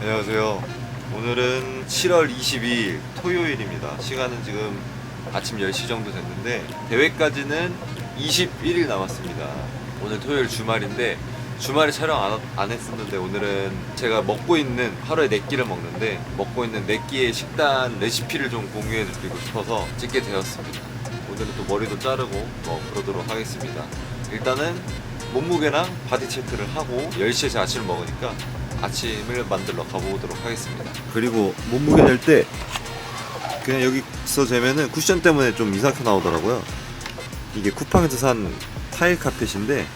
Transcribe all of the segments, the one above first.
안녕하세요. 오늘은 7월 22일 토요일입니다. 시간은 지금 아침 10시 정도 됐는데 대회까지는 21일 남았습니다. 오늘 토요일 주말인데 주말에 촬영 안, 안 했었는데 오늘은 제가 먹고 있는 하루에 4끼를 먹는데 먹고 있는 4끼의 식단 레시피를 좀 공유해 드리고 싶어서 찍게 되었습니다. 오늘은 또 머리도 자르고 뭐 그러도록 하겠습니다. 일단은 몸무게랑 바디 체크를 하고 10시에 제 아침을 먹으니까 아침을 만들러 가보도록 하겠습니다. 그리고 몸무게 낼 때 그냥 여기서 재면은 쿠션 때문에 좀 이상하게 나오더라고요. 이게 쿠팡에서 산 타일 카펫인데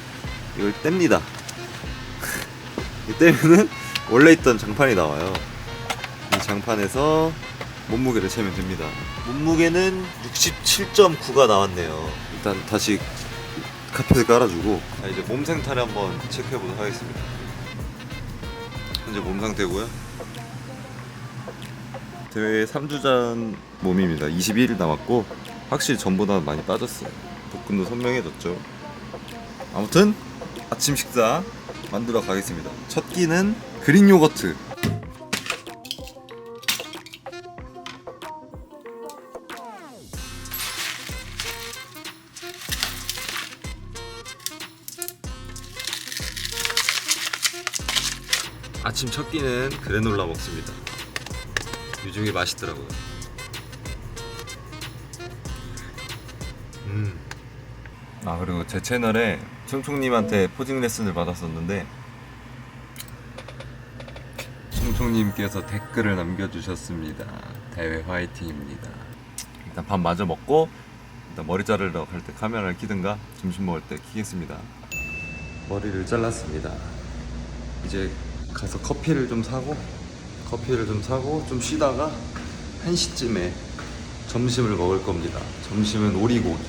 이걸 뗍니다. 이 떼면은 원래 있던 장판이 나와요. 이 장판에서 몸무게를 재면 됩니다. 몸무게는 67.9가 나왔네요. 일단 다시 카펫을 깔아주고 자, 이제 몸 생태를 한번 체크해 보도록 하겠습니다. 현재 몸 상태고요. 대회 3주 전 몸입니다. 21일 남았고 확실히 전보다 많이 빠졌어요. 복근도 선명해졌죠. 아무튼 아침 식사 만들어 가겠습니다. 첫 끼는 그릭 요거트. 아침 첫 끼는 그래놀라 먹습니다. 요즘에 맛있더라고요. 음. 아 그리고 제 채널에 총총님한테 포징 레슨을 받았었는데 총총님께서 댓글을 남겨주셨습니다. 대회 화이팅입니다. 일단 밥 마저 먹고 일단 머리 자르러 갈 때 카메라를 키든가 점심 먹을 때 키겠습니다. 머리를 잘랐습니다. 이제 가서 커피를 좀 사고 커피를 좀 사고 좀 쉬다가 1시쯤에 점심을 먹을 겁니다. 점심은 오리고기.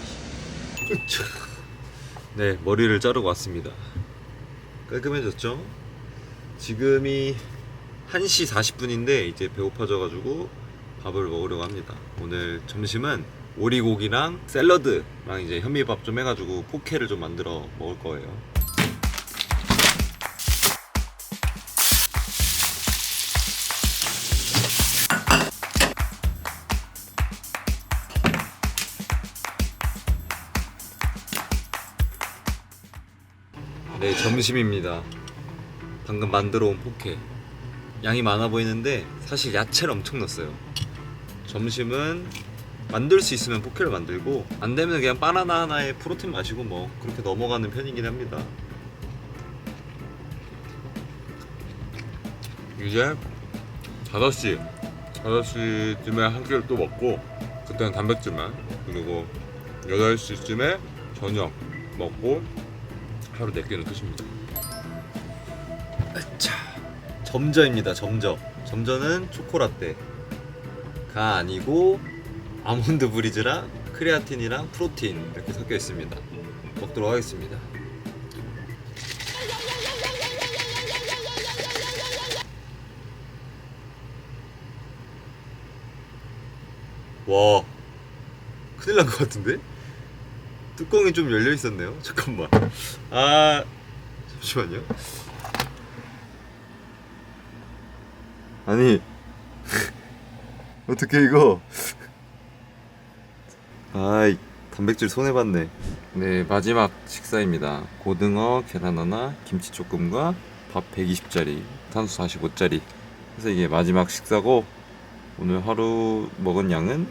네, 머리를 자르고 왔습니다. 깔끔해졌죠? 지금이 1시 40분인데 이제 배고파져 가지고 밥을 먹으려고 합니다. 오늘 점심은 오리고기랑 샐러드랑 이제 현미밥 좀 해가지고 포케를 좀 만들어 먹을 거예요. 네, 점심입니다. 방금 만들어 온 포케. 양이 많아 보이는데 사실 야채를 엄청 넣었어요. 점심은 만들 수 있으면 포케를 만들고 안 되면 그냥 바나나 하나에 프로틴 마시고 뭐 그렇게 넘어가는 편이긴 합니다. 이제 5시 5시쯤에 한 끼를 또 먹고 그때는 단백질만 그리고 8시쯤에 저녁 먹고 하루 4끼는 끝입니다 자, 점저입니다. 점저. 점저는 초코라떼 가 아니고 아몬드 브리즈랑 크레아틴이랑 프로틴 이렇게 섞여 있습니다. 먹도록 하겠습니다. 와, 큰일 난 것 같은데? 뚜껑이 좀 열려 있었네요. 잠깐만. 아, 잠시만요. 아니 어떻게 이거 아이 단백질 손해 봤네 네 마지막 식사입니다 고등어 계란 하나 김치 조금과 밥 120짜리 탄수 45짜리 그래서 이게 마지막 식사고 오늘 하루 먹은 양은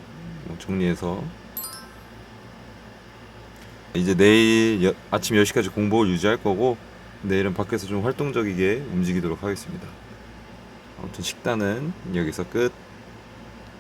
뭐 정리해서 이제 내일 여- 아침 10시까지 공복을 유지할 거고 내일은 밖에서 좀 활동적이게 움직이도록 하겠습니다 아무튼 식단은 여기서 끝.